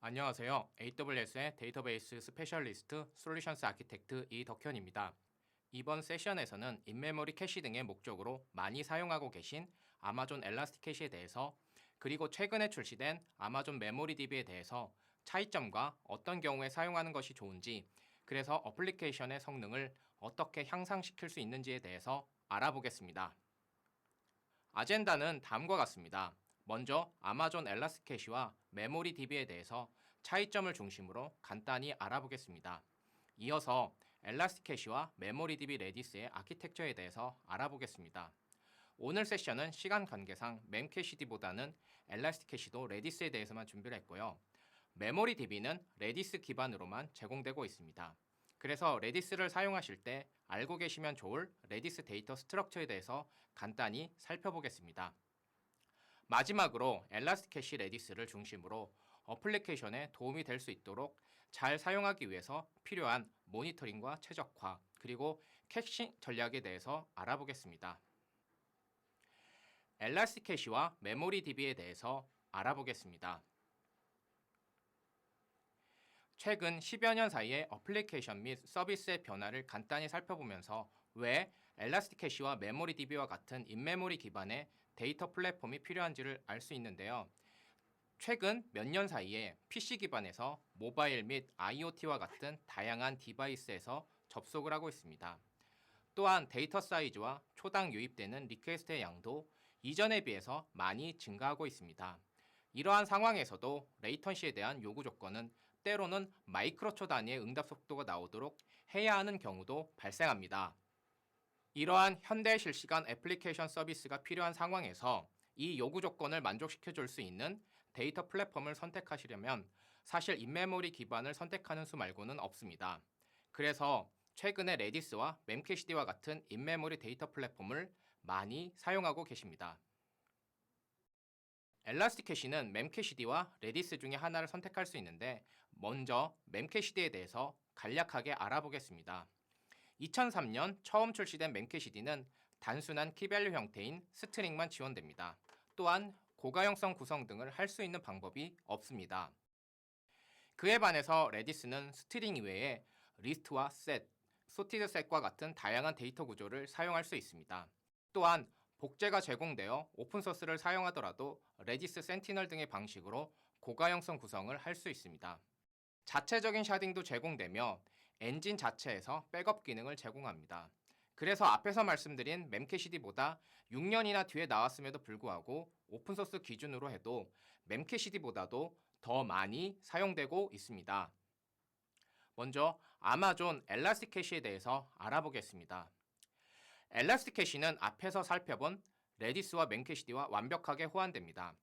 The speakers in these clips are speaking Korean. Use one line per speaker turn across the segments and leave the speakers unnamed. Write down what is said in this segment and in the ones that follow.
안녕하세요. AWS의 데이터베이스 스페셜리스트 솔루션스 아키텍트 이덕현입니다. 이번 세션에서는 인메모리 캐시 등의 목적으로 많이 사용하고 계신 아마존 엘라스틱 캐시에 대해서 그리고 최근에 출시된 아마존 메모리 DB에 대해서 차이점과 어떤 경우에 사용하는 것이 좋은지 그래서 어플리케이션의 성능을 어떻게 향상시킬 수 있는지에 대해서 알아보겠습니다. 아젠다는 다음과 같습니다. 먼저 아마존 엘라스틱 캐시와 메모리 DB에 대해서 차이점을 중심으로 간단히 알아보겠습니다. 이어서 엘라스틱 캐시와 메모리 DB 레디스의 아키텍처에 대해서 알아보겠습니다. 오늘 세션은 시간 관계상 멤캐시디보다는 엘라스틱 캐시도 레디스에 대해서만 준비를 했고요. 메모리 DB는 레디스 기반으로만 제공되고 있습니다. 그래서 레디스를 사용하실 때 알고 계시면 좋을 레디스 데이터 스트럭처에 대해서 간단히 살펴보겠습니다. 마지막으로 엘라스틱 캐시 레디스를 중심으로 어플리케이션에 도움이 될 수 있도록 잘 사용하기 위해서 필요한 모니터링과 최적화 그리고 캐시 전략에 대해서 알아보겠습니다. 엘라스틱 캐시와 메모리 DB에 대해서 알아보겠습니다. 최근 10여 년 사이의 어플리케이션 및 서비스의 변화를 간단히 살펴보면서 왜 엘라스틱 캐시와 메모리 DB와 같은 인메모리 기반의 데이터 플랫폼이 필요한지를 알 수 있는데요. 최근 몇 년 사이에 PC 기반에서 모바일 및 IoT와 같은 다양한 디바이스에서 접속을 하고 있습니다. 또한 데이터 사이즈와 초당 유입되는 리퀘스트의 양도 이전에 비해서 많이 증가하고 있습니다. 이러한 상황에서도 레이턴시에 대한 요구 조건은 때로는 마이크로초 단위의 응답 속도가 나오도록 해야 하는 경우도 발생합니다. 이러한 현대 실시간 애플리케이션 서비스가 필요한 상황에서 이 요구 조건을 만족시켜 줄 수 있는 데이터 플랫폼을 선택하시려면 사실 인메모리 기반을 선택하는 수 말고는 없습니다. 그래서 최근에 레디스와 멤캐시디와 같은 인메모리 데이터 플랫폼을 많이 사용하고 계십니다. 엘라스틱 캐시는 멤캐시디와 레디스 중에 하나를 선택할 수 있는데 먼저 멤캐시디에 대해서 간략하게 알아보겠습니다. 2003년 처음 출시된 멤캐시디는 단순한 키밸류 형태인 스트링만 지원됩니다. 또한 고가형성 구성 등을 할 수 있는 방법이 없습니다. 그에 반해서 레디스는 스트링 이외에 리스트와 셋, 소티드 셋과 같은 다양한 데이터 구조를 사용할 수 있습니다. 또한 복제가 제공되어 오픈소스를 사용하더라도 레디스 센티널 등의 방식으로 고가형성 구성을 할 수 있습니다. 자체적인 샤딩도 제공되며 엔진 자체에서 백업 기능을 제공합니다. 그래서 앞에서 말씀드린 멤캐시디보다 6년이나 뒤에 나왔음에도 불구하고 오픈소스 기준으로 해도 멤캐시디보다도 더 많이 사용되고 있습니다. 먼저 아마존 엘라스틱 캐시에 대해서 알아보겠습니다. 엘라스틱 캐시는 앞에서 살펴본 레디스와 멤캐시디와 완벽하게 호환됩니다.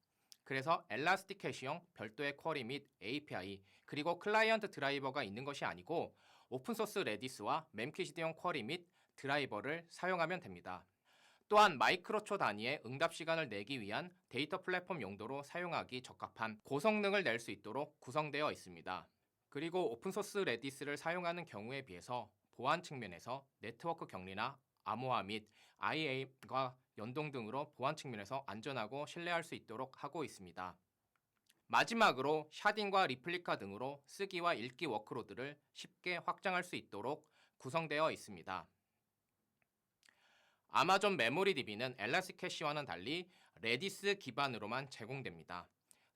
그래서 엘라스틱 캐시용 별도의 쿼리 및 API 그리고 클라이언트 드라이버가 있는 것이 아니고 오픈소스 레디스와 멤캐시디용 쿼리 및 드라이버를 사용하면 됩니다. 또한 마이크로초 단위의 응답 시간을 내기 위한 데이터 플랫폼 용도로 사용하기 적합한 고성능을 낼 수 있도록 구성되어 있습니다. 그리고 오픈소스 레디스를 사용하는 경우에 비해서 보안 측면에서 네트워크 격리나 암호화 및 IA과 연동 등으로 보안 측면에서 안전하고 신뢰할 수 있도록 하고 있습니다. 마지막으로 샤딩과 리플리카 등으로 쓰기와 읽기 워크로드를 쉽게 확장할 수 있도록 구성되어 있습니다. 아마존 메모리 DB는 엘라스틱 캐시와는 달리 레디스 기반으로만 제공됩니다.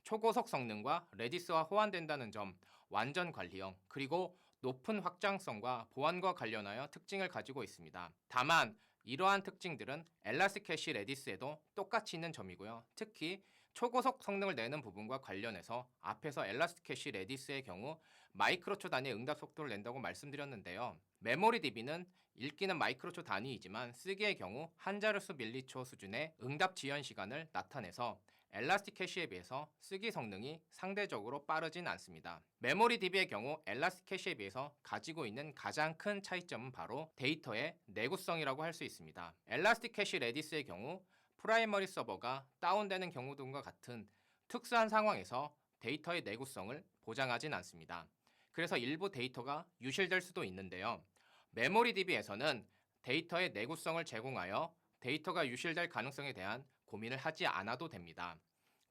초고속 성능과 레디스와 호환된다는 점, 완전 관리형, 그리고 높은 확장성과 보안과 관련하여 특징을 가지고 있습니다. 다만 이러한 특징들은 엘라스틱 캐시 레디스에도 똑같이 있는 점이고요. 특히 초고속 성능을 내는 부분과 관련해서 앞에서 엘라스틱 캐시 레디스의 경우 마이크로초 단위의 응답 속도를 낸다고 말씀드렸는데요. 메모리 DB는 읽기는 마이크로초 단위이지만 쓰기의 경우 한 자릿수 밀리초 수준의 응답 지연 시간을 나타내서 엘라스틱 캐시에 비해서 쓰기 성능이 상대적으로 빠르진 않습니다. 메모리 DB의 경우 엘라스틱 캐시에 비해서 가지고 있는 가장 큰 차이점은 바로 데이터의 내구성이라고 할 수 있습니다. 엘라스틱 캐시 레디스의 경우 프라이머리 서버가 다운되는 경우 등과 같은 특수한 상황에서 데이터의 내구성을 보장하진 않습니다. 그래서 일부 데이터가 유실될 수도 있는데요. 메모리 DB에서는 데이터의 내구성을 제공하여 데이터가 유실될 가능성에 대한 고민을 하지 않아도 됩니다.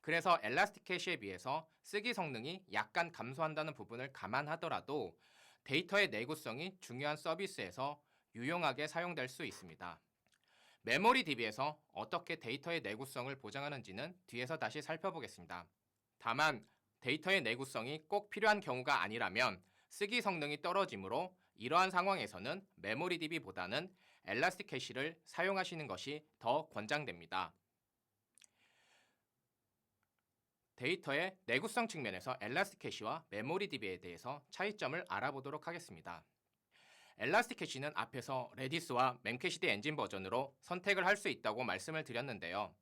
그래서 엘라스틱 캐시에 비해서 쓰기 성능이 약간 감소한다는 부분을 감안하더라도 데이터의 내구성이 중요한 서비스에서 유용하게 사용될 수 있습니다. 메모리 DB에서 어떻게 데이터의 내구성을 보장하는지는 뒤에서 다시 살펴보겠습니다. 다만 데이터의 내구성이 꼭 필요한 경우가 아니라면 쓰기 성능이 떨어지므로 이러한 상황에서는 메모리 DB보다는 엘라스틱 캐시를 사용하시는 것이 더 권장됩니다. 데이터의 내구성 측면에서 엘라스틱 캐시와 메모리 DB에 대해서 차이점을 알아보도록 하겠습니다. 엘라스틱 캐시는 앞에서 레디스와 멤캐시디 엔진 버전으로 선택을 할 수 있다고 말씀을 드렸는데요.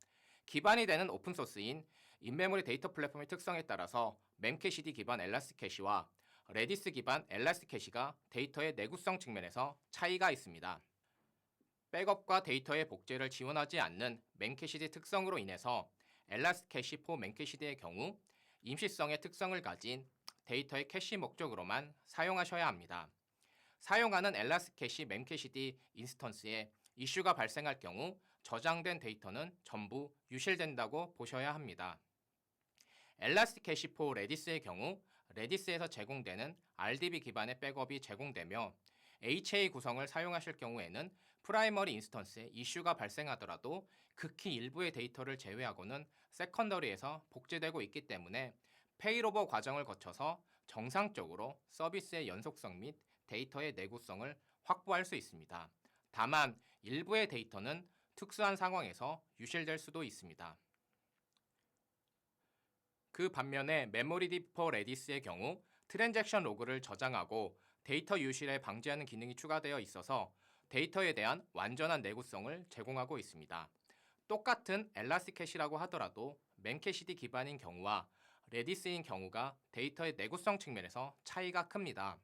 기반이 되는 오픈소스인 인메모리 데이터 플랫폼의 특성에 따라서 멤캐시디 기반 엘라스틱 캐시와 레디스 기반 엘라스틱 캐시가 데이터의 내구성 측면에서 차이가 있습니다. 백업과 데이터의 복제를 지원하지 않는 멤캐시디 특성으로 인해서 엘라스틱 캐시 포 멤캐시디의 경우 임시성의 특성을 가진 데이터의 캐시 목적으로만 사용하셔야 합니다. 사용하는 엘라스틱 캐시 멤캐시디 인스턴스에 이슈가 발생할 경우 저장된 데이터는 전부 유실된다고 보셔야 합니다. 엘라스틱 캐시 포 레디스의 경우 레디스에서 제공되는 RDB 기반의 백업이 제공되며 HA 구성을 사용하실 경우에는 프라이머리 인스턴스에 이슈가 발생하더라도 극히 일부의 데이터를 제외하고는 세컨더리에서 복제되고 있기 때문에 페이로버 과정을 거쳐서 정상적으로 서비스의 연속성 및 데이터의 내구성을 확보할 수 있습니다. 다만 일부의 데이터는 특수한 상황에서 유실될 수도 있습니다. 그 반면에 메모리 디퍼 레디스의 경우 트랜잭션 로그를 저장하고 데이터 유실을 방지하는 기능이 추가되어 있어서 데이터에 대한 완전한 내구성을 제공하고 있습니다. 똑같은 엘라스캐시라고 하더라도 맨캐시디 기반인 경우와 레디스인 경우가 데이터의 내구성 측면에서 차이가 큽니다.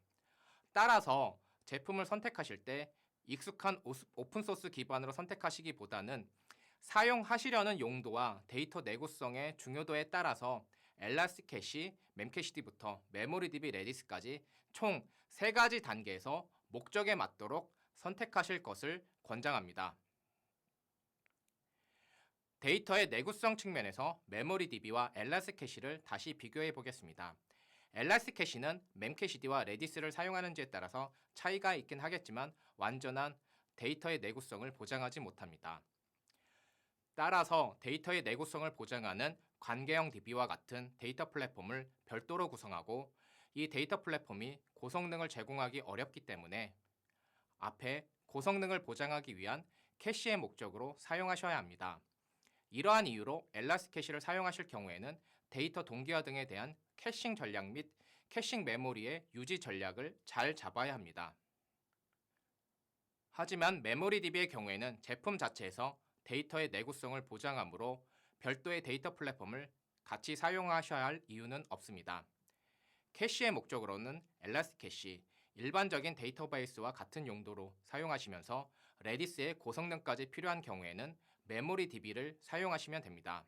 따라서 제품을 선택하실 때 익숙한 오픈소스 기반으로 선택하시기보다는 사용하시려는 용도와 데이터 내구성의 중요도에 따라서 엘라스틱 캐시, 멤캐시디부터 메모리 DB 레디스까지 총 3가지 단계에서 목적에 맞도록 선택하실 것을 권장합니다. 데이터의 내구성 측면에서 메모리 DB와 엘라스틱 캐시를 다시 비교해 보겠습니다. 엘라스틱 캐시는 멤캐시디와 레디스를 사용하는지에 따라서 차이가 있긴 하겠지만 완전한 데이터의 내구성을 보장하지 못합니다. 따라서 데이터의 내구성을 보장하는 관계형 DB와 같은 데이터 플랫폼을 별도로 구성하고 이 데이터 플랫폼이 고성능을 제공하기 어렵기 때문에 앞에 고성능을 보장하기 위한 캐시의 목적으로 사용하셔야 합니다. 이러한 이유로 엘라스 캐시를 사용하실 경우에는 데이터 동기화 등에 대한 캐싱 전략 및 캐싱 메모리의 유지 전략을 잘 잡아야 합니다. 하지만 메모리 DB의 경우에는 제품 자체에서 데이터의 내구성을 보장하므로 별도의 데이터 플랫폼을 같이 사용하셔야 할 이유는 없습니다. 캐시의 목적으로는 엘라스틱 캐시, 일반적인 데이터베이스와 같은 용도로 사용하시면서 레디스의 고성능까지 필요한 경우에는 메모리 DB를 사용하시면 됩니다.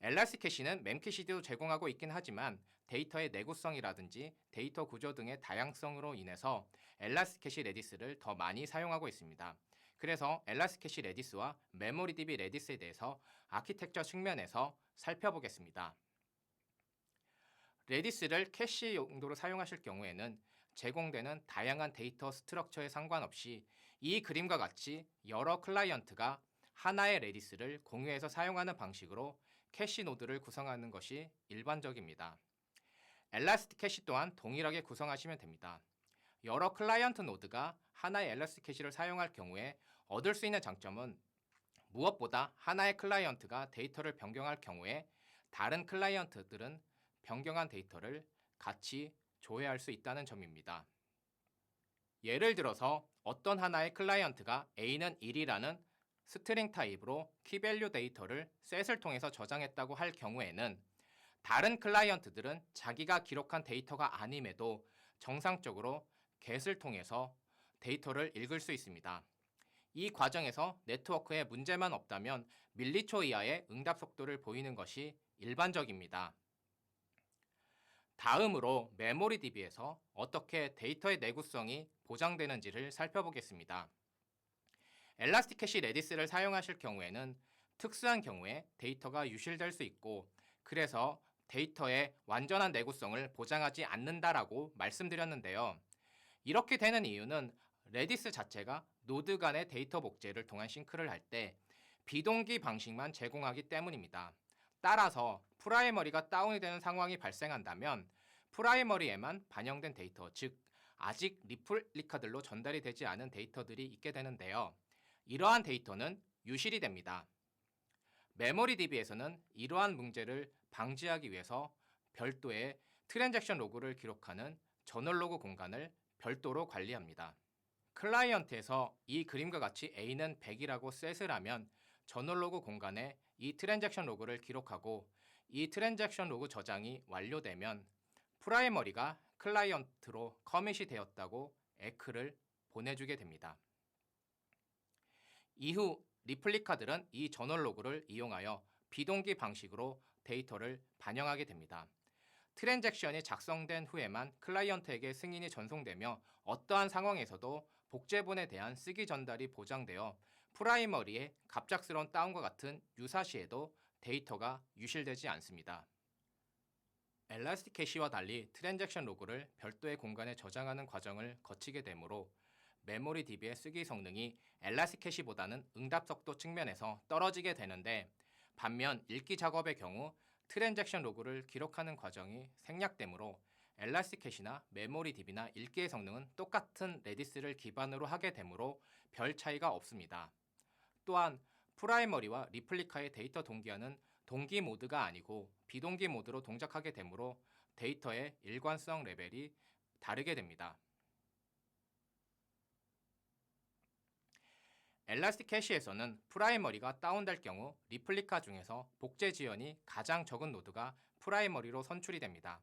엘라스틱 캐시는 멤캐시도 제공하고 있긴 하지만 데이터의 내구성이라든지 데이터 구조 등의 다양성으로 인해서 엘라스틱 캐시 레디스를 더 많이 사용하고 있습니다. 그래서 엘라스틱 캐시 레디스와 메모리 DB 레디스에 대해서 아키텍처 측면에서 살펴보겠습니다. 레디스를 캐시 용도로 사용하실 경우에는 제공되는 다양한 데이터 스트럭처에 상관없이 이 그림과 같이 여러 클라이언트가 하나의 레디스를 공유해서 사용하는 방식으로 캐시 노드를 구성하는 것이 일반적입니다. 엘라스틱 캐시 또한 동일하게 구성하시면 됩니다. 여러 클라이언트 노드가 하나의 엘라스틱 캐시를 사용할 경우에 얻을 수 있는 장점은 무엇보다 하나의 클라이언트가 데이터를 변경할 경우에 다른 클라이언트들은 변경한 데이터를 같이 조회할 수 있다는 점입니다. 예를 들어서 어떤 하나의 클라이언트가 A는 1이라는 스트링 타입으로 키밸류 데이터를 셋을 통해서 저장했다고 할 경우에는 다른 클라이언트들은 자기가 기록한 데이터가 아님에도 정상적으로 get을 통해서 데이터를 읽을 수 있습니다. 이 과정에서 네트워크에 문제만 없다면 밀리초 이하의 응답 속도를 보이는 것이 일반적입니다. 다음으로 메모리 DB에서 어떻게 데이터의 내구성이 보장되는지를 살펴보겠습니다. 엘라스틱 캐시 레디스를 사용하실 경우에는 특수한 경우에 데이터가 유실될 수 있고 그래서 데이터의 완전한 내구성을 보장하지 않는다라고 말씀드렸는데요. 이렇게 되는 이유는 레디스 자체가 노드 간의 데이터 복제를 통한 싱크를 할 때 비동기 방식만 제공하기 때문입니다. 따라서 프라이머리가 다운이 되는 상황이 발생한다면 프라이머리에만 반영된 데이터, 즉 아직 리플리카들로 전달이 되지 않은 데이터들이 있게 되는데요. 이러한 데이터는 유실이 됩니다. 메모리 DB에서는 이러한 문제를 방지하기 위해서 별도의 트랜잭션 로그를 기록하는 저널 로그 공간을 별도로 관리합니다. 클라이언트에서 이 그림과 같이 A는 100이라고 셋을 하면 저널 로그 공간에 이 트랜잭션 로그를 기록하고 이 트랜잭션 로그 저장이 완료되면 프라이머리가 클라이언트로 커밋이 되었다고 에크를 보내주게 됩니다. 이후 리플리카들은 이 저널 로그를 이용하여 비동기 방식으로 데이터를 반영하게 됩니다. 트랜잭션이 작성된 후에만 클라이언트에게 승인이 전송되며 어떠한 상황에서도 복제본에 대한 쓰기 전달이 보장되어 프라이머리의 갑작스러운 다운과 같은 유사시에도 데이터가 유실되지 않습니다. 엘라스틱 캐시와 달리 트랜잭션 로그를 별도의 공간에 저장하는 과정을 거치게 되므로 메모리 DB의 쓰기 성능이 엘라스틱 캐시보다는 응답 속도 측면에서 떨어지게 되는데 반면 읽기 작업의 경우 트랜잭션 로그를 기록하는 과정이 생략되므로 엘라스틱 캐시나 메모리 DB나 읽기의 성능은 똑같은 레디스를 기반으로 하게 되므로 별 차이가 없습니다. 또한 프라이머리와 리플리카의 데이터 동기화는 동기 모드가 아니고 비동기 모드로 동작하게 되므로 데이터의 일관성 레벨이 다르게 됩니다. 엘라스틱 캐시에서는 프라이머리가 다운될 경우 리플리카 중에서 복제 지연이 가장 적은 노드가 프라이머리로 선출이 됩니다.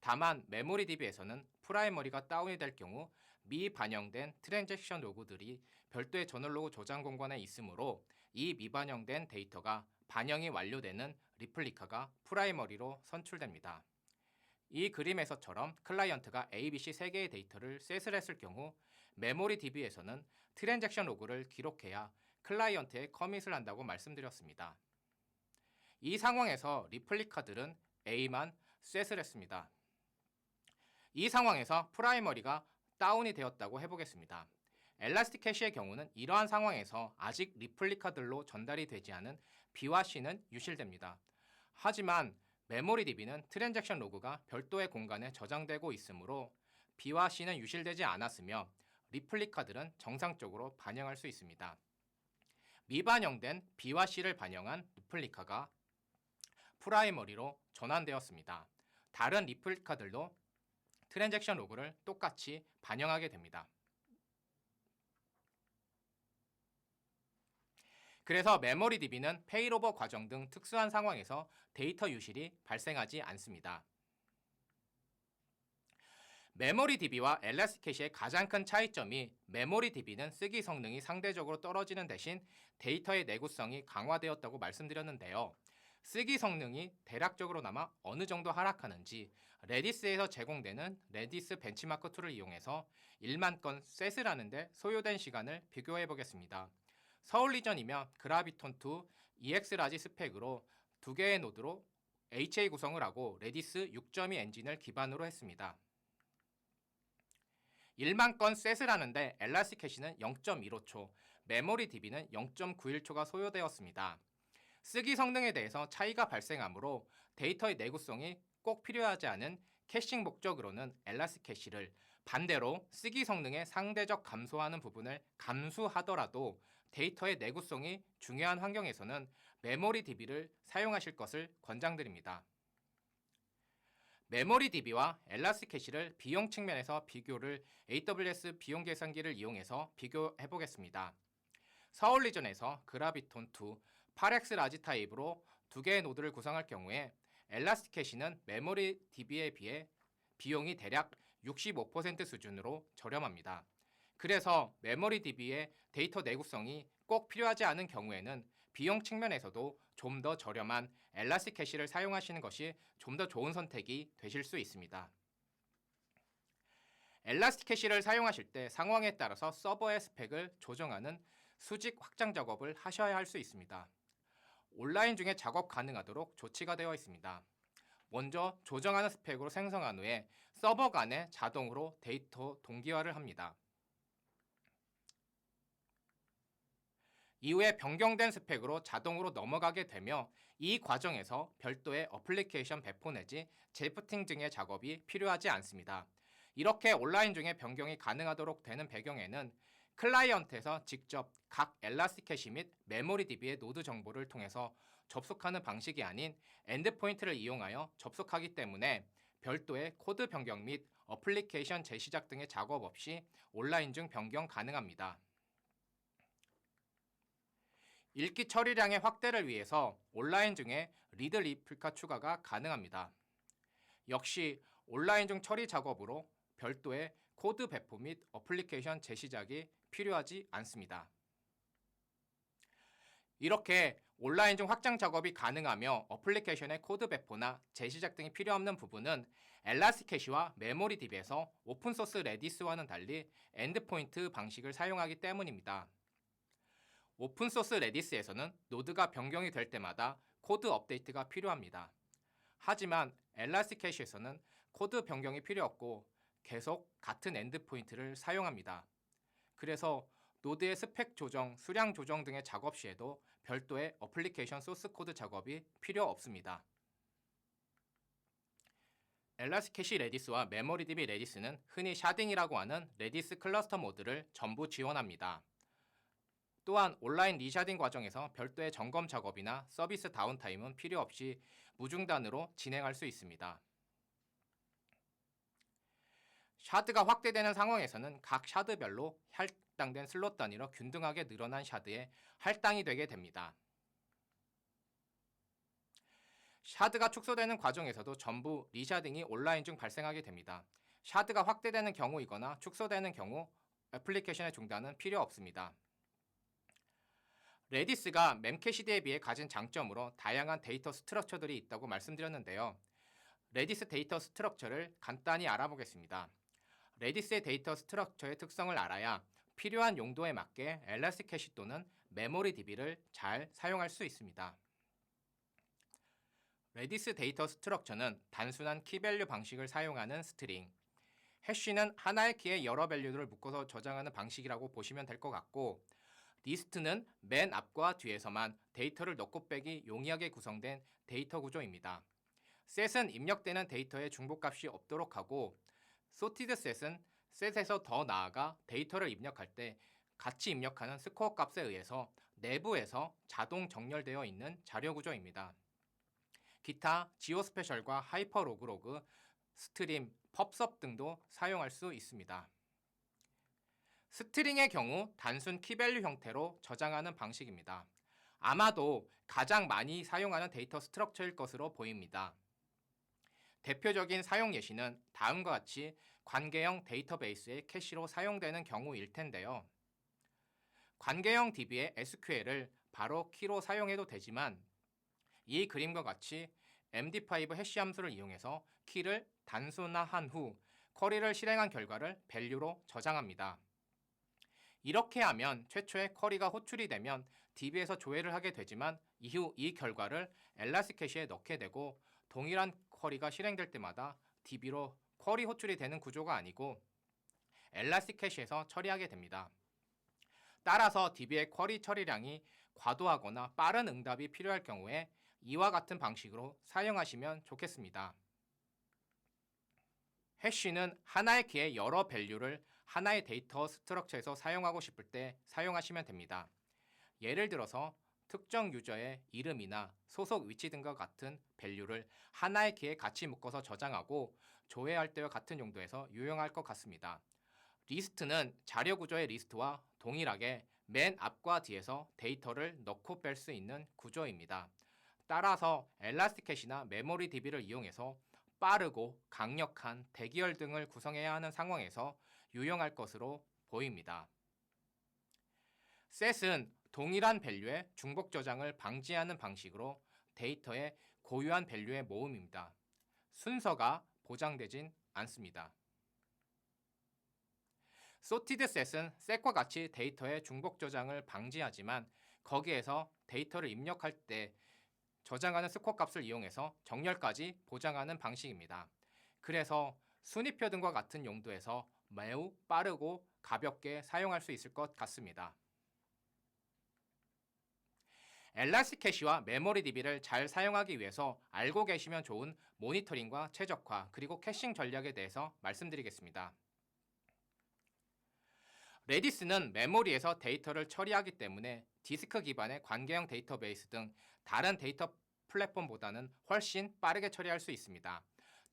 다만 메모리 DB에서는 프라이머리가 다운이 될 경우 미반영된 트랜잭션 로그들이 별도의 저널 로그 저장 공간에 있으므로 이 미반영된 데이터가 반영이 완료되는 리플리카가 프라이머리로 선출됩니다. 이 그림에서처럼 클라이언트가 ABC 3개의 데이터를 셋을 했을 경우 메모리 DB에서는 트랜잭션 로그를 기록해야 클라이언트에 커밋을 한다고 말씀드렸습니다. 이 상황에서 리플리카들은 A만 셋을 했습니다. 이 상황에서 프라이머리가 다운이 되었다고 해보겠습니다. 엘라스틱 캐시의 경우는 이러한 상황에서 아직 리플리카들로 전달이 되지 않은 B와 C는 유실됩니다. 하지만 메모리 DB는 트랜잭션 로그가 별도의 공간에 저장되고 있으므로 B와 C는 유실되지 않았으며 리플리카들은 정상적으로 반영할 수 있습니다. 미반영된 B와 C를 반영한 리플리카가 프라이머리로 전환되었습니다. 다른 리플리카들도 트랜잭션 로그를 똑같이 반영하게 됩니다. 그래서 메모리 DB는 페이로버 과정 등 특수한 상황에서 데이터 유실이 발생하지 않습니다. 메모리 DB와 엘라스틱 캐시의 가장 큰 차이점이 메모리 DB는 쓰기 성능이 상대적으로 떨어지는 대신 데이터의 내구성이 강화되었다고 말씀드렸는데요. 쓰기 성능이 대략적으로나마 어느 정도 하락하는지 레디스에서 제공되는 레디스 벤치마크 툴을 이용해서 1만 건 셋을 하는데 소요된 시간을 비교해 보겠습니다. 서울 리전이면 그라비톤2 EX라지 스펙으로 두 개의 노드로 HA 구성을 하고 레디스 6.2 엔진을 기반으로 했습니다. 1만 건 셋을 하는데 엘라스틱 캐시는 0.15초, 메모리 DB는 0.91초가 소요되었습니다. 쓰기 성능에 대해서 차이가 발생하므로 데이터의 내구성이 꼭 필요하지 않은 캐싱 목적으로는 엘라스틱 캐시를 반대로 쓰기 성능에 상대적 감소하는 부분을 감수하더라도 데이터의 내구성이 중요한 환경에서는 메모리 DB를 사용하실 것을 권장드립니다. 메모리 DB와 엘라스틱 캐시를 비용 측면에서 비교를 AWS 비용 계산기를 이용해서 비교해 보겠습니다. 서울 리전에서 그라비톤 2 8X 라지 타입으로 두 개의 노드를 구성할 경우에 엘라스틱 캐시는 메모리 DB에 비해 비용이 대략 65% 수준으로 저렴합니다. 그래서 메모리 DB의 데이터 내구성이 꼭 필요하지 않은 경우에는 비용 측면에서도 좀 더 저렴한 엘라스틱 캐시를 사용하시는 것이 좀 더 좋은 선택이 되실 수 있습니다. 엘라스틱 캐시를 사용하실 때 상황에 따라서 서버의 스펙을 조정하는 수직 확장 작업을 하셔야 할 수 있습니다. 온라인 중에 작업 가능하도록 조치가 되어 있습니다. 먼저 조정하는 스펙으로 생성한 후에 서버 간에 자동으로 데이터 동기화를 합니다. 이후에 변경된 스펙으로 자동으로 넘어가게 되며 이 과정에서 별도의 어플리케이션 배포 내지 제프팅 등의 작업이 필요하지 않습니다. 이렇게 온라인 중에 변경이 가능하도록 되는 배경에는 클라이언트에서 직접 각 엘라스티캐시 및 메모리 DB의 노드 정보를 통해서 접속하는 방식이 아닌 엔드포인트를 이용하여 접속하기 때문에 별도의 코드 변경 및 어플리케이션 재시작 등의 작업 없이 온라인 중 변경 가능합니다. 읽기 처리량의 확대를 위해서 온라인 중에 리드 리플카 추가가 가능합니다. 역시 온라인 중 처리 작업으로 별도의 코드 배포 및 어플리케이션 재시작이 필요하지 않습니다. 이렇게 온라인 중 확장 작업이 가능하며 어플리케이션의 코드 배포나 재시작 등이 필요 없는 부분은 엘라스캐시와 메모리 DB에서 오픈소스 레디스와는 달리 엔드포인트 방식을 사용하기 때문입니다. 오픈소스 레디스에서는 노드가 변경이 될 때마다 코드 업데이트가 필요합니다. 하지만 엘라스캐시에서는 코드 변경이 필요 없고 계속 같은 엔드포인트를 사용합니다. 그래서 노드의 스펙 조정, 수량 조정 등의 작업 시에도 별도의 어플리케이션 소스 코드 작업이 필요 없습니다. 엘라스캐시 레디스와 메모리DB 레디스는 흔히 샤딩이라고 하는 레디스 클러스터 모드를 전부 지원합니다. 또한 온라인 리샤딩 과정에서 별도의 점검 작업이나 서비스 다운타임은 필요 없이 무중단으로 진행할 수 있습니다. 샤드가 확대되는 상황에서는 각 샤드별로 할당된 슬롯 단위로 균등하게 늘어난 샤드에 할당이 되게 됩니다. 샤드가 축소되는 과정에서도 전부 리샤딩이 온라인 중 발생하게 됩니다. 샤드가 확대되는 경우이거나 축소되는 경우 애플리케이션의 중단은 필요 없습니다. 레디스가 멤캐시드에 비해 가진 장점으로 다양한 데이터 스트럭처들이 있다고 말씀드렸는데요. 레디스 데이터 스트럭처를 간단히 알아보겠습니다. 레디스의 데이터 스트럭처의 특성을 알아야 필요한 용도에 맞게 엘라스캐시 또는 메모리 DB를 잘 사용할 수 있습니다. 레디스 데이터 스트럭처는 단순한 키밸류 방식을 사용하는 스트링, 해쉬는 하나의 키에 여러 밸류들을 묶어서 저장하는 방식이라고 보시면 될 것 같고 리스트는 맨 앞과 뒤에서만 데이터를 넣고 빼기 용이하게 구성된 데이터 구조입니다. 셋은 입력되는 데이터의 중복값이 없도록 하고 소티드 셋은 셋에서 더 나아가 데이터를 입력할 때 같이 입력하는 스코어 값에 의해서 내부에서 자동 정렬되어 있는 자료 구조입니다. 기타 지오스페셜과 하이퍼로그로그, 스트림, 펍섭 등도 사용할 수 있습니다. 스트링의 경우 단순 키밸류 형태로 저장하는 방식입니다. 아마도 가장 많이 사용하는 데이터 스트럭처일 것으로 보입니다. 대표적인 사용 예시는 다음과 같이 관계형 데이터베이스의 캐시로 사용되는 경우일 텐데요. 관계형 DB의 SQL을 바로 키로 사용해도 되지만 이 그림과 같이 MD5 해시 함수를 이용해서 키를 단순화한 후 쿼리를 실행한 결과를 밸류로 저장합니다. 이렇게 하면 최초의 쿼리가 호출이 되면 DB에서 조회를 하게 되지만 이후 이 결과를 엘라스캐시에 넣게 되고 동일한 쿼리가 실행될 때마다 DB로 쿼리 호출이 되는 구조가 아니고 엘라스캐시에서 처리하게 됩니다. 따라서 DB의 쿼리 처리량이 과도하거나 빠른 응답이 필요할 경우에 이와 같은 방식으로 사용하시면 좋겠습니다. 해쉬는 하나의 키의 여러 밸류를 하나의 데이터 스트럭처에서 사용하고 싶을 때 사용하시면 됩니다. 예를 들어서 특정 유저의 이름이나 소속 위치 등과 같은 밸류를 하나의 키에 같이 묶어서 저장하고 조회할 때와 같은 용도에서 유용할 것 같습니다. 리스트는 자료 구조의 리스트와 동일하게 맨 앞과 뒤에서 데이터를 넣고 뺄 수 있는 구조입니다. 따라서 엘라스티켓이나 메모리 DB를 이용해서 빠르고 강력한 대기열 등을 구성해야 하는 상황에서 유용할 것으로 보입니다. 셋은 동일한 밸류의 중복 저장을 방지하는 방식으로 데이터의 고유한 밸류의 모음입니다. 순서가 보장되진 않습니다. 소티드 셋은 셋과 같이 데이터의 중복 저장을 방지하지만 거기에서 데이터를 입력할 때 저장하는 스코 값을 이용해서 정렬까지 보장하는 방식입니다. 그래서 순위표 등과 같은 용도에서 매우 빠르고 가볍게 사용할 수 있을 것 같습니다. 엘라스틱 캐시와 메모리 DB를 잘 사용하기 위해서 알고 계시면 좋은 모니터링과 최적화 그리고 캐싱 전략에 대해서 말씀드리겠습니다. 레디스는 메모리에서 데이터를 처리하기 때문에 디스크 기반의 관계형 데이터베이스 등 다른 데이터 플랫폼보다는 훨씬 빠르게 처리할 수 있습니다.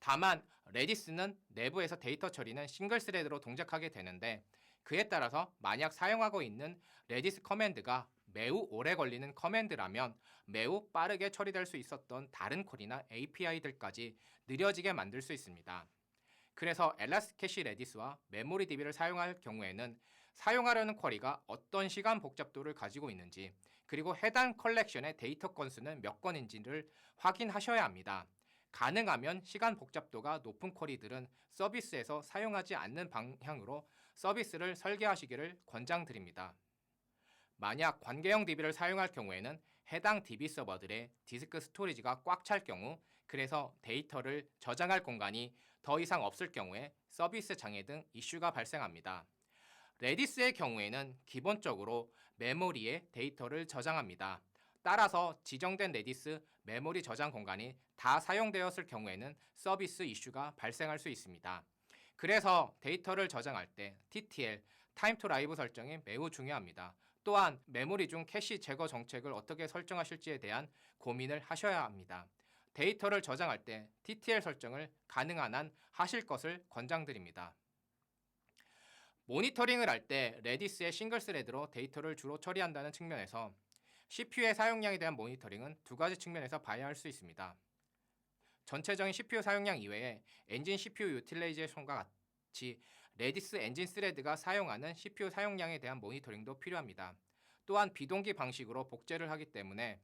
다만 레디스는 내부에서 데이터 처리는 싱글 스레드로 동작하게 되는데 그에 따라서 만약 사용하고 있는 레디스 커맨드가 매우 오래 걸리는 커맨드라면 매우 빠르게 처리될 수 있었던 다른 콜이나 API들까지 느려지게 만들 수 있습니다. 그래서 엘라스캐시 레디스와 메모리 DB를 사용할 경우에는 사용하려는 쿼리가 어떤 시간 복잡도를 가지고 있는지 그리고 해당 컬렉션의 데이터 건수는 몇 건인지를 확인하셔야 합니다. 가능하면 시간 복잡도가 높은 쿼리들은 서비스에서 사용하지 않는 방향으로 서비스를 설계하시기를 권장드립니다. 만약 관계형 DB를 사용할 경우에는 해당 DB 서버들의 디스크 스토리지가 꽉 찰 경우 그래서 데이터를 저장할 공간이 더 이상 없을 경우에 서비스 장애 등 이슈가 발생합니다. 레디스의 경우에는 기본적으로 메모리에 데이터를 저장합니다. 따라서 지정된 레디스 메모리 저장 공간이 다 사용되었을 경우에는 서비스 이슈가 발생할 수 있습니다. 그래서 데이터를 저장할 때 TTL, 타임 투 라이브 설정이 매우 중요합니다. 또한 메모리 중 캐시 제거 정책을 어떻게 설정하실지에 대한 고민을 하셔야 합니다. 데이터를 저장할 때 TTL 설정을 가능한 한 하실 것을 권장드립니다. 모니터링을 할 때 레디스의 싱글 스레드로 데이터를 주로 처리한다는 측면에서 CPU의 사용량에 대한 모니터링은 두 가지 측면에서 봐야 할 수 있습니다. 전체적인 CPU 사용량 이외에 엔진 CPU 유틸레이제이션과 같이 레디스 엔진 스레드가 사용하는 CPU 사용량에 대한 모니터링도 필요합니다. 또한 비동기 방식으로 복제를 하기 때문에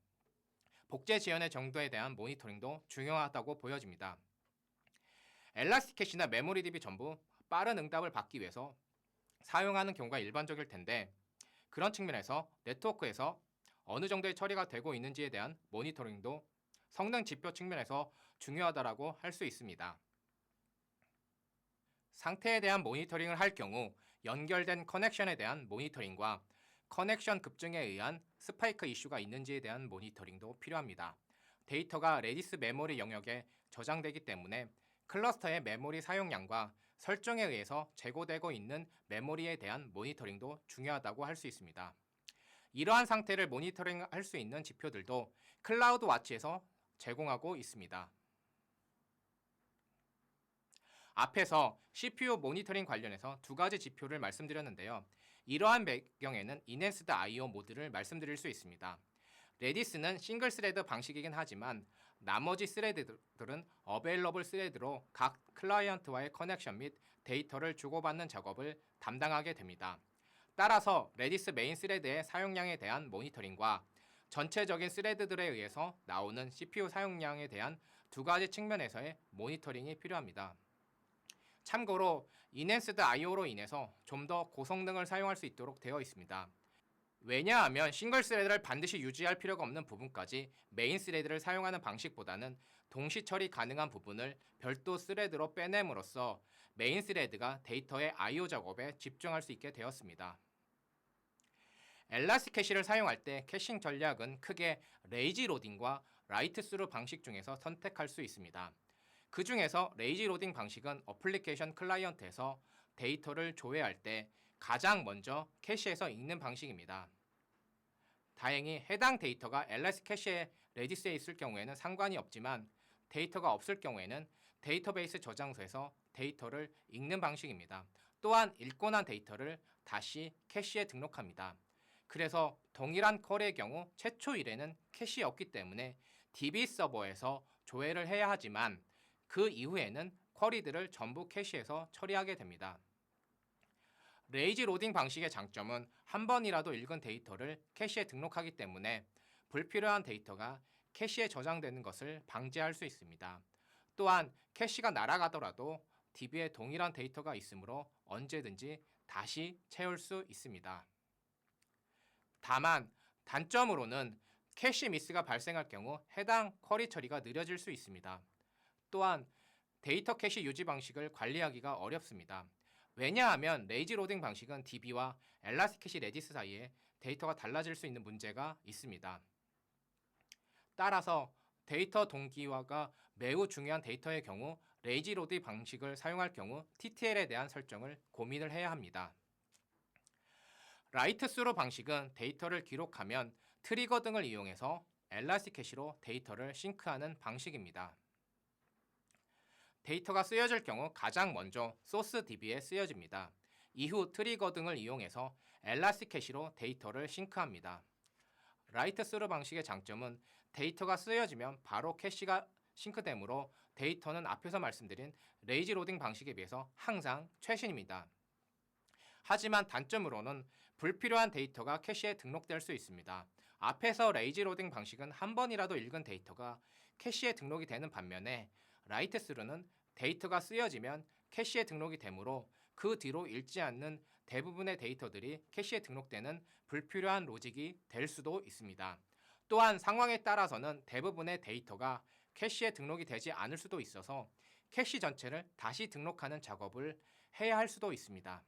복제 지연의 정도에 대한 모니터링도 중요하다고 보여집니다. 엘라스티켓이나 메모리DB 전부 빠른 응답을 받기 위해서 사용하는 경우가 일반적일 텐데 그런 측면에서 네트워크에서 어느 정도의 처리가 되고 있는지에 대한 모니터링도 성능 지표 측면에서 중요하다라고 할 수 있습니다. 상태에 대한 모니터링을 할 경우 연결된 커넥션에 대한 모니터링과 커넥션 급증에 의한 스파이크 이슈가 있는지에 대한 모니터링도 필요합니다. 데이터가 레디스 메모리 영역에 저장되기 때문에 클러스터의 메모리 사용량과 설정에 의해서 제고되고 있는 메모리에 대한 모니터링도 중요하다고 할 수 있습니다. 이러한 상태를 모니터링 할 수 있는 지표들도 클라우드 와치에서 제공하고 있습니다. 앞에서 CPU 모니터링 관련해서 두 가지 지표를 말씀드렸는데요. 이러한 배경에는 이넨스드 IO 모드를 말씀드릴 수 있습니다. 레디스는 싱글 스레드 방식이긴 하지만 나머지 스레드들은 어베일러블 스레드로 각 클라이언트와의 커넥션 및 데이터를 주고받는 작업을 담당하게 됩니다. 따라서 레디스 메인 스레드의 사용량에 대한 모니터링과 전체적인 스레드들에 의해서 나오는 CPU 사용량에 대한 두 가지 측면에서의 모니터링이 필요합니다. 참고로 이넨스드 IO로 인해서 좀 더 고성능을 사용할 수 있도록 되어 있습니다. 왜냐하면 싱글 스레드를 반드시 유지할 필요가 없는 부분까지 메인 스레드를 사용하는 방식보다는 동시 처리 가능한 부분을 별도 스레드로 빼냄으로써 메인 스레드가 데이터의 I/O 작업에 집중할 수 있게 되었습니다. 엘라스틱 캐시를 사용할 때 캐싱 전략은 크게 레이지 로딩과 라이트 스루 방식 중에서 선택할 수 있습니다. 그 중에서 레이지 로딩 방식은 어플리케이션 클라이언트에서 데이터를 조회할 때 가장 먼저 캐시에서 읽는 방식입니다. 다행히 해당 데이터가 LS 캐시에 레디스에 있을 경우에는 상관이 없지만 데이터가 없을 경우에는 데이터베이스 저장소에서 데이터를 읽는 방식입니다. 또한 읽고 난 데이터를 다시 캐시에 등록합니다. 그래서 동일한 컬의 경우 최초 일에는 캐시였기 때문에 DB 서버에서 조회를 해야 하지만 그 이후에는 쿼리들을 전부 캐시에서 처리하게 됩니다. 레이지 로딩 방식의 장점은 한 번이라도 읽은 데이터를 캐시에 등록하기 때문에 불필요한 데이터가 캐시에 저장되는 것을 방지할 수 있습니다. 또한 캐시가 날아가더라도 DB에 동일한 데이터가 있으므로 언제든지 다시 채울 수 있습니다. 다만 단점으로는 캐시 미스가 발생할 경우 해당 쿼리 처리가 느려질 수 있습니다. 또한 데이터 캐시 유지 방식을 관리하기가 어렵습니다. 왜냐하면 레이지 로딩 방식은 DB와 엘라스틱 캐시 레디스 사이에 데이터가 달라질 수 있는 문제가 있습니다. 따라서 데이터 동기화가 매우 중요한 데이터의 경우 레이지 로딩 방식을 사용할 경우 TTL에 대한 설정을 고민을 해야 합니다. 라이트 스루 방식은 데이터를 기록하면 트리거 등을 이용해서 엘라스틱 캐시로 데이터를 싱크하는 방식입니다. 데이터가 쓰여질 경우 가장 먼저 소스 DB에 쓰여집니다. 이후 트리거 등을 이용해서 엘라스틱 캐시로 데이터를 싱크합니다. 라이트 스루 방식의 장점은 데이터가 쓰여지면 바로 캐시가 싱크되므로 데이터는 앞에서 말씀드린 레이지 로딩 방식에 비해서 항상 최신입니다. 하지만 단점으로는 불필요한 데이터가 캐시에 등록될 수 있습니다. 앞에서 레이지 로딩 방식은 한 번이라도 읽은 데이터가 캐시에 등록이 되는 반면에 라이트 스루는 데이터가 쓰여지면 캐시에 등록이 되므로 그 뒤로 읽지 않는 대부분의 데이터들이 캐시에 등록되는 불필요한 로직이 될 수도 있습니다. 또한 상황에 따라서는 대부분의 데이터가 캐시에 등록이 되지 않을 수도 있어서 캐시 전체를 다시 등록하는 작업을 해야 할 수도 있습니다.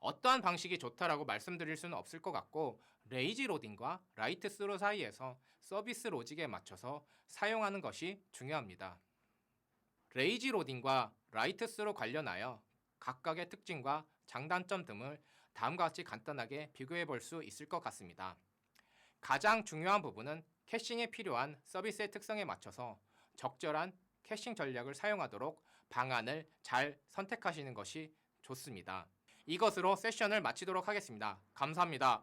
어떠한 방식이 좋다라고 말씀드릴 수는 없을 것 같고 레이지 로딩과 라이트 스루 사이에서 서비스 로직에 맞춰서 사용하는 것이 중요합니다. 레이지 로딩과 라이트 스루 관련하여 각각의 특징과 장단점 등을 다음과 같이 간단하게 비교해 볼 수 있을 것 같습니다. 가장 중요한 부분은 캐싱에 필요한 서비스의 특성에 맞춰서 적절한 캐싱 전략을 사용하도록 방안을 잘 선택하시는 것이 좋습니다. 이것으로 세션을 마치도록 하겠습니다. 감사합니다.